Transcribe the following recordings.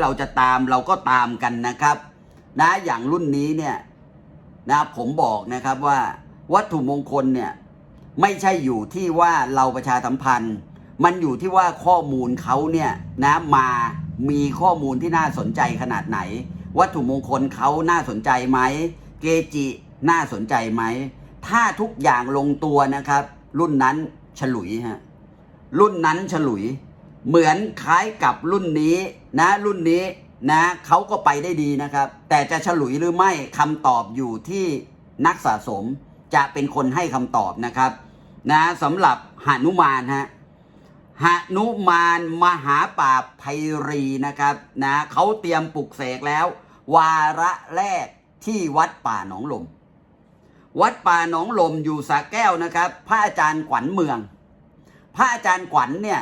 เราจะตามเราก็ตามกันนะครับนะอย่างรุ่นนี้เนี่ยนะผมบอกนะครับว่าวัตถุมงคลเนี่ยไม่ใช่อยู่ที่ว่าเราประชาสัมพันธ์ มันอยู่ที่ว่าข้อมูลเขาเนี่ยนะมามีข้อมูลที่น่าสนใจขนาดไหน วัตถุมงคลเขาน่าสนใจไหมเกจิน่าสนใจไหมถ้าทุกอย่างลงตัวนะครับ รุ่นนั้นฉลุยฮะรุ่นนั้นฉลุย เหมือนคล้ายกับรุ่นนี้นะรุ่นนี้นะเขาก็ไปได้ดีนะครับ แต่จะฉลุยหรือไม่คำตอบอยู่ที่นักสะสมจะเป็นคนให้คำตอบนะครับนะสำหรับหานุมานฮะหานุมานมหาป่าบไพรีนะครับนะเขาเตรียมปลุกเสกแล้ว วาระแรกที่วัดป่าหนองลม วัดป่าหนองลมอยู่สระแก้วนะครับ พระอาจารย์ขวัญเมือง พระอาจารย์ขวัญเนี่ย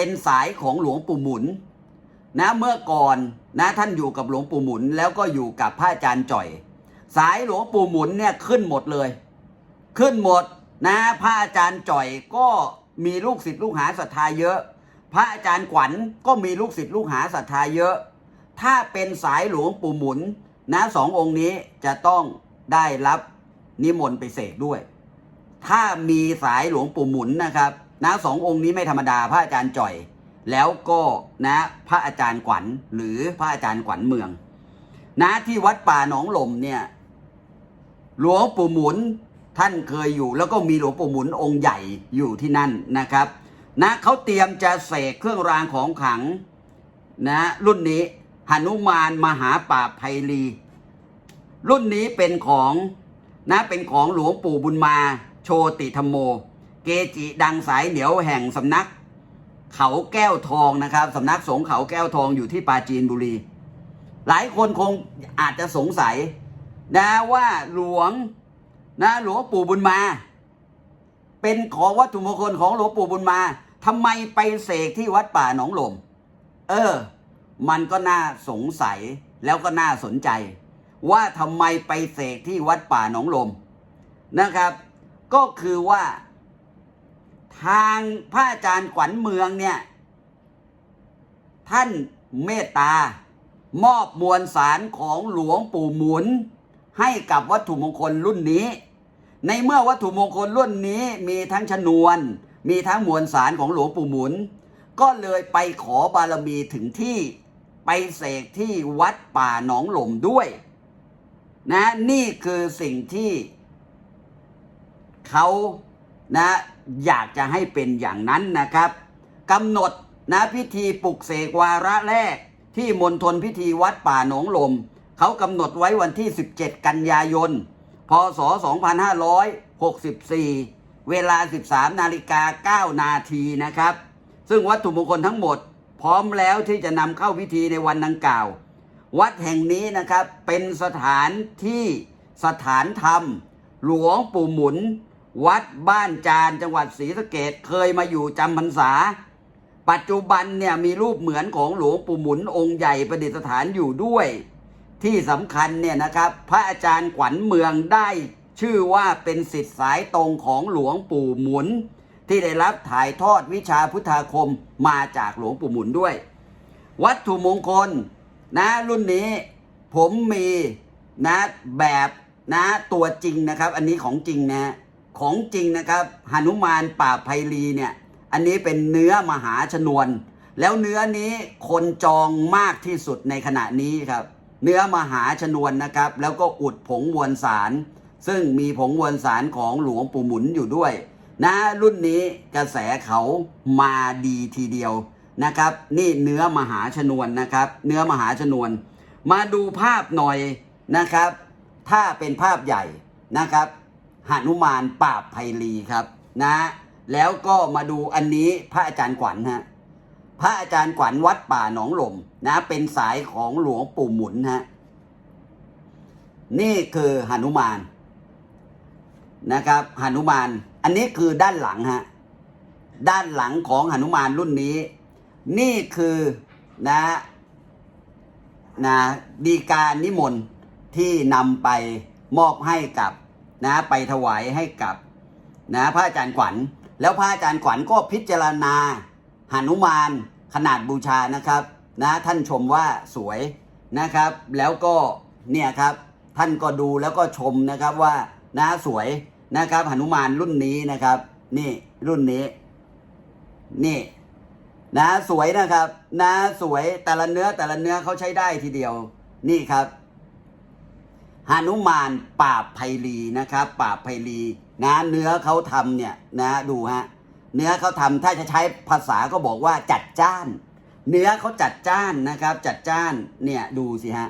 เป็นสายของหลวงปู่หมุนนะเมื่อก่อนนะท่านอยู่กับหลวงปู่หมุน แล้วก็อยู่กับพระอาจารย์จ่อย สายหลวงปู่หมุนเนี่ยขึ้นหมดเลย ขึ้นหมดนะพระอาจารย์จ่อยก็มีลูกศิษย์ลูกหาศรัทธาเยอะ พระอาจารย์ขวัญก็มีลูกศิษย์ลูกหาศรัทธาเยอะ ถ้าเป็นสายหลวงปู่หมุนนะสององค์นี้จะต้องได้รับนิมนต์ไปเสกด้วย ถ้ามีสายหลวงปู่หมุนนะครับ นะสององค์นี้ไม่ธรรมดาพระอาจารย์จ่อย แล้วก็นะพระอาจารย์ขวัญหรือพระอาจารย์ขวัญเมือง นะที่วัดป่าหนองลมเนี่ยหลวงปู่หมุนท่านเคยอยู่ แล้วก็มีหลวงปู่หมุนองค์ใหญ่อยู่ที่นั่นนะครับ นะเขาเตรียมจะเสกเครื่องรางของขลังนะรุ่นนี้หนุมานมหาป่าไพลี รุ่นนี้เป็นของนะเป็นของหลวงปู่บุญมาโชติธรรมโม จิดังสายเหนียวแห่งสำนัก เขาแก้วทองนะครับสำนักสงฆ์เขาแก้วทองอยู่ที่ปราจีนบุรี หลายคนคงอาจจะสงสัยนะว่าหลวงนะหลวงปู่บุญมา เป็นของวัตถุมงคลของหลวงปู่บุญมาทำไมไปเสกที่วัดป่าหนองหลม เออ มันก็น่าสงสัยแล้วก็น่าสนใจ ว่าทำไมไปเสกที่วัดป่าหนองลมนะครับ ก็คือว่า ทางพระอาจารย์ขวัญเมืองเนี่ย ท่านเมตตามอบมวลสารของหลวงปู่หมุน ให้กับวัตถุมงคลรุ่นนี้ ในเมื่อวัตถุมงคลรุ่นนี้มีทั้งชนวน มีทั้งมวลสารของหลวงปู่หมุน ก็เลยไปขอบารมีถึงที่ไปเสกที่วัดป่าหนองหล่มด้วย นะนี่คือสิ่งที่เขานะ อยากจะให้เป็นอย่างนั้นนะครับกำหนดนะพิธีปลุกเสกวาระแรก ที่มณฑลพิธีวัดป่าหนองลม เขากำหนดไว้วันที่ 17 กันยายน พศ 2564 เวลา 13 นาฬิกา 9 นาทีนะครับ ซึ่งวัตถุมงคลทั้งหมด พร้อมแล้วที่จะนำเข้าพิธีในวันดังกล่าว วัดแห่งนี้นะครับเป็นสถานที่สถานธรรม หลวงปู่หมุน วัดบ้านจานจังหวัดศรีสะเกดเคยมาอยู่จำพรรษา ปัจจุบันเนี่ยมีรูปเหมือนของหลวงปู่หมุนองค์ใหญ่ประดิษฐานอยู่ด้วย ที่สำคัญเนี่ยนะครับ พระอาจารย์ขวัญเมืองได้ชื่อว่าเป็นสิทธิ์สายตรงของหลวงปู่หมุน ที่ได้รับถ่ายทอดวิชาพุทธาคมมาจากหลวงปู่หมุนด้วย วัตถุมงคลนะรุ่นนี้ผมมีนะแบบนะตัวจริงนะครับ อันนี้ของจริงนะ ของจริงนะครับหนุมานป่าไพลีเนี่ย อันนี้เป็นเนื้อมหาชนวน แล้วเนื้อนี้คนจองมากที่สุดในขณะนี้ครับ เนื้อมหาชนวนนะครับ แล้วก็อุดผงมวลสาร ซึ่งมีผงมวลสารของหลวงปู่หมุนอยู่ด้วย นะรุ่นนี้กระแสเขามาดีทีเดียวนะครับ นี่เนื้อมหาชนวนนะครับ เนื้อมหาชนวน มาดูภาพหน่อยนะครับ ถ้าเป็นภาพใหญ่นะครับ หนุมานปราบไพลีครับนะ แล้วก็มาดูอันนี้พระอาจารย์ขวัญฮะพระอาจารย์ขวัญวัดป่าหนองหล่มนะ เป็นสายของหลวงปู่หมุนฮะนี่คือหนุมานนะครับหนุมาน อันนี้คือด้านหลังฮะด้านหลังของหนุมานรุ่นนี้ นี่คือนะนะดีการนิมนต์ที่นำไปมอบให้กับ นะไปถวายให้กับนะพระอาจารย์ขวัญ แล้วพระอาจารย์ขวัญก็พิจารณาหนุมานขนาดบูชานะครับนะท่านชมว่าสวยนะครับ แล้วก็เนี่ยครับท่านก็ดูแล้วก็ชมนะครับว่านะสวยนะครับหนุมานรุ่นนี้นะครับ นี่รุ่นนี้ นี่นะสวยนะครับนะสวยแต่ละเนื้อแต่ละเนื้อเขาใช้ได้ทีเดียว นี่ครับ หนุมานปราบไพลีนะครับปราบไพลีนะเนื้อเขาทำเนี่ยนะดูฮะเนื้อเขาทำถ้าจะใช้ภาษาก็บอกว่าจัดจ้าน เนื้อเขาจัดจ้านนะครับ จัดจ้านเนี่ยดูสิฮะ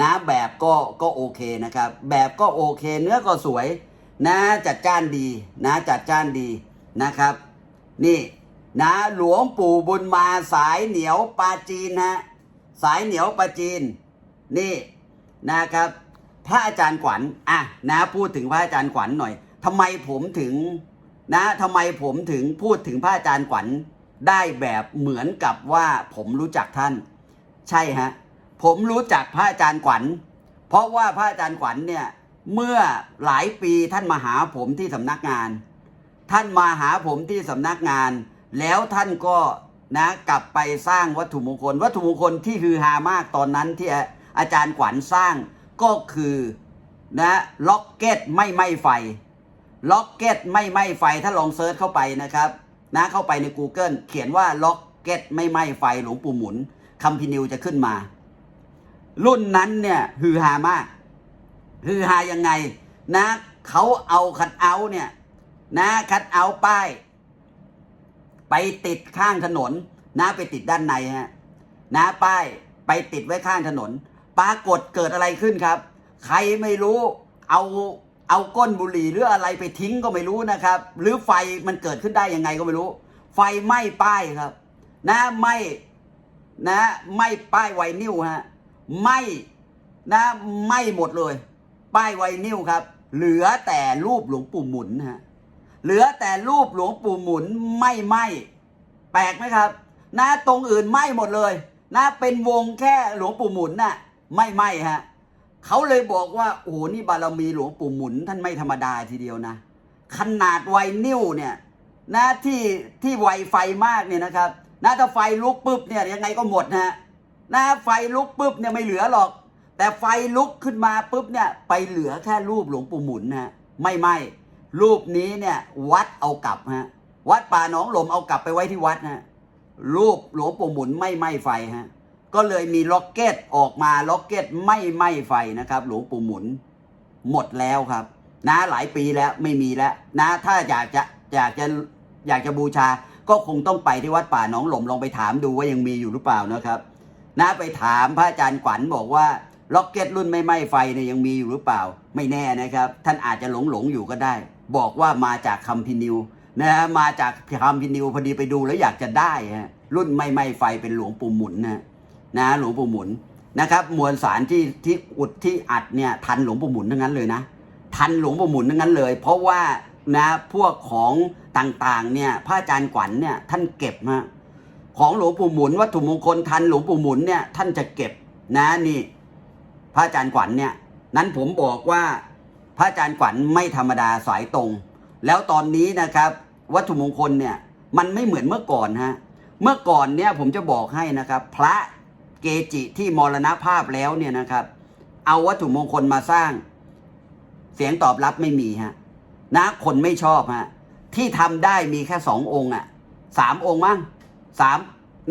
นะแบบก็ก็โอเคนะครับ แบบก็โอเค เนื้อก็สวย นะจัดจ้านดี นะจัดจ้านดีนะครับ นี่นะหลวงปู่บุญมาสายเหนียวปลาจีนฮะสายเหนียวปลาจีน นี่นะครับ พระอาจารย์ขวัญอะนะพูดถึงพระอาจารย์ขวัญหน่อยทำไมผมถึงนะทำไมผมถึงพูดถึงพระอาจารย์ขวัญได้แบบเหมือนกับว่าผมรู้จักท่าน ใช่ฮะผมรู้จักพระอาจารย์ขวัญ เพราะว่าพระอาจารย์ขวัญเนี่ยเมื่อหลายปีท่านมาหาผมที่สำนักงาน ท่านมาหาผมที่สำนักงาน แล้วท่านก็นะกลับไปสร้างวัตถุมงคล วัตถุมงคลที่ฮือฮามากตอนนั้นที่อาจารย์ขวัญสร้าง ก็คือนะล็อกเก็ตไม่ไหม้ไฟ ล็อกเก็ตไม่ไหม้ไฟถ้าลองเซิร์ชเข้าไปนะครับ นะเข้าไปใน Google เขียนว่าล็อกเก็ตไม่ไหม้ไฟหลวงปู่หมุนคำพินิวจะขึ้นมา รุ่นนั้นเนี่ยฮือฮามาก ฮือฮายังไงนะเขาเอาคัดเอาเนี่ยนะคัดเอาป้าย ไปติดข้างถนนนะไปติดด้านในฮะนะป้ายไปติดไว้ข้างถนน ปรากฏเกิดอะไรขึ้นครับ ใครไม่รู้เอาเอาก้นบุหรี่หรืออะไรไปทิ้งก็ไม่รู้นะครับ หรือไฟมันเกิดขึ้นได้ยังไงก็ไม่รู้ ไฟไหม้ป้ายครับ นะไหม้นะไหม้ป้ายไวนิวฮะไหม้นะไหม้หมดเลย ป้ายไวนิวครับ เหลือแต่รูปหลวงปู่หมุนฮะเหลือแต่รูปหลวงปู่หมุนไม่ไหมแปลกไหมครับ นะตรงอื่นไหมหมดเลย นะเป็นวงแค่หลวงปู่หมุนน่ะ ไม่ไหมฮะเขาเลยบอกว่าโอ้โหนี่บารมีหลวงปู่หมุนท่านไม่ธรรมดาทีเดียวนะ ขนาดไวนิ้วเนี่ยนะที่ที่ไวไฟมากเนี่ยนะครับนะถ้าไฟลุกปุ๊บเนี่ยยังไงก็หมดนะนะไฟลุกปุ๊บเนี่ยไม่เหลือหรอก แต่ไฟลุกขึ้นมาปุ๊บเนี่ยไปเหลือแค่รูปหลวงปู่หมุนนะไม่ไหมรูปนี้เนี่ยวัดเอากลับฮะวัดป่าหนองหลมเอากลับไปไว้ที่วัดฮะรูปหลวงปู่หมุนไม่ไหม้ไฟฮะ ก็เลยมีล็อกเก็ตออกมาล็อกเก็ตไม่ไหม้ไฟนะครับหลวงปู่หมุนหมดแล้วครับ นะหลายปีแล้วไม่มีแล้ว นะ ถ้าอยากจะอยากจะอยากจะบูชา ก็คงต้องไปที่วัดป่าหนองหลมลองไปถามดูว่ายังมีอยู่หรือเปล่านะครับ นะไปถามพระอาจารย์ขวัญบอกว่าล็อกเก็ตรุ่นไม่ไหม้ไฟเนี่ยยังมีอยู่หรือเปล่า ไม่แน่นะครับ ท่านอาจจะหลงหลงอยู่ก็ได้ บอกว่ามาจากคำพินิวนะฮะมาจากคำพินิวพอดีไปดูแล้วอยากจะได้ฮะรุ่นไม่ไหม้ไฟเป็นหลวงปู่หมุนนะ นะหลวงปู่หมุนนะครับ มวลสารที่ที่อุดที่อัดเนี่ยทันหลวงปู่หมุนทั้งนั้นเลยนะ ทันหลวงปู่หมุนทั้งนั้นเลย เพราะว่านะพวกของต่างๆเนี่ยพระอาจารย์ขวัญเนี่ยท่านเก็บฮะของหลวงปู่หมุนวัตถุมงคลทันหลวงปู่หมุนเนี่ยท่านจะเก็บนะนี่พระอาจารย์ขวัญเนี่ยนั้นผมบอกว่าพระอาจารย์ขวัญไม่ธรรมดาสายตรง แล้วตอนนี้นะครับ วัตถุมงคลเนี่ยมันไม่เหมือนเมื่อก่อนฮะเมื่อก่อนเนี่ยผมจะบอกให้นะครับ พระ เกจิที่มรณภาพแล้วเนี่ยนะครับ เอาวัตถุมงคลมาสร้าง เสียงตอบรับไม่มีฮะนะคนไม่ชอบฮะที่ทำได้มีแค่สององค์อะสามองค์มั้งสาม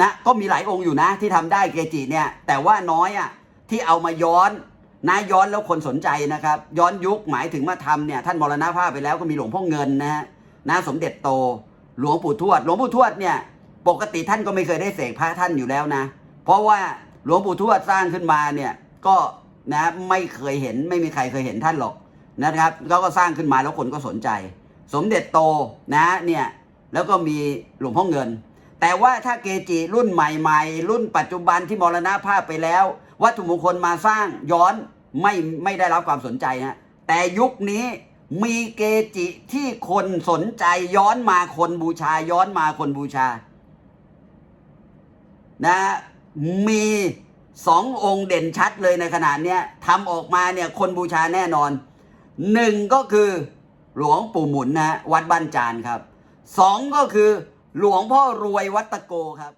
นะก็มีหลายองค์อยู่นะ ที่ทำได้เกจิเนี่ย แต่ว่าน้อยอะที่เอามาย้อนนะย้อนแล้วคนสนใจนะครับ ย้อนยุคหมายถึงมาทำเนี่ยท่านมรณภาพไปแล้วก็มีหลวงพ่อเงินนะฮะนะสมเด็จโต หลวงปู่ทวด หลวงปู่ทวดเนี่ย ปกติท่านก็ไม่เคยได้เสกพระท่านอยู่แล้วนะ เพราะว่าหลวงปู่ทวดสร้างขึ้นมาเนี่ยก็นะไม่เคยเห็นไม่มีใครเคยเห็นท่านหรอกนะครับเขาก็สร้างขึ้นมาแล้วคนก็สนใจ สมเด็จโตนะเนี่ยแล้วก็มีหลวงพ่อเงิน แต่ว่าถ้าเกจิรุ่นใหม่ๆ รุ่นปัจจุบันที่มรณภาพไปแล้ว วัตถุมงคลมาสร้างย้อนไม่ไม่ได้รับความสนใจฮะแต่ยุคนี้มีเกจิที่คนสนใจย้อนมาคนบูชาย้อนมาคนบูชา นะ มีสององค์เด่นชัดเลยในขนาดเนี้ยทำออกมาเนี่ยคนบูชาแน่นอนหนึ่งก็คือหลวงปู่หมุนนะฮะวัดบ้านจานครับสองก็คือหลวงพ่อรวยวัดตะโกครับ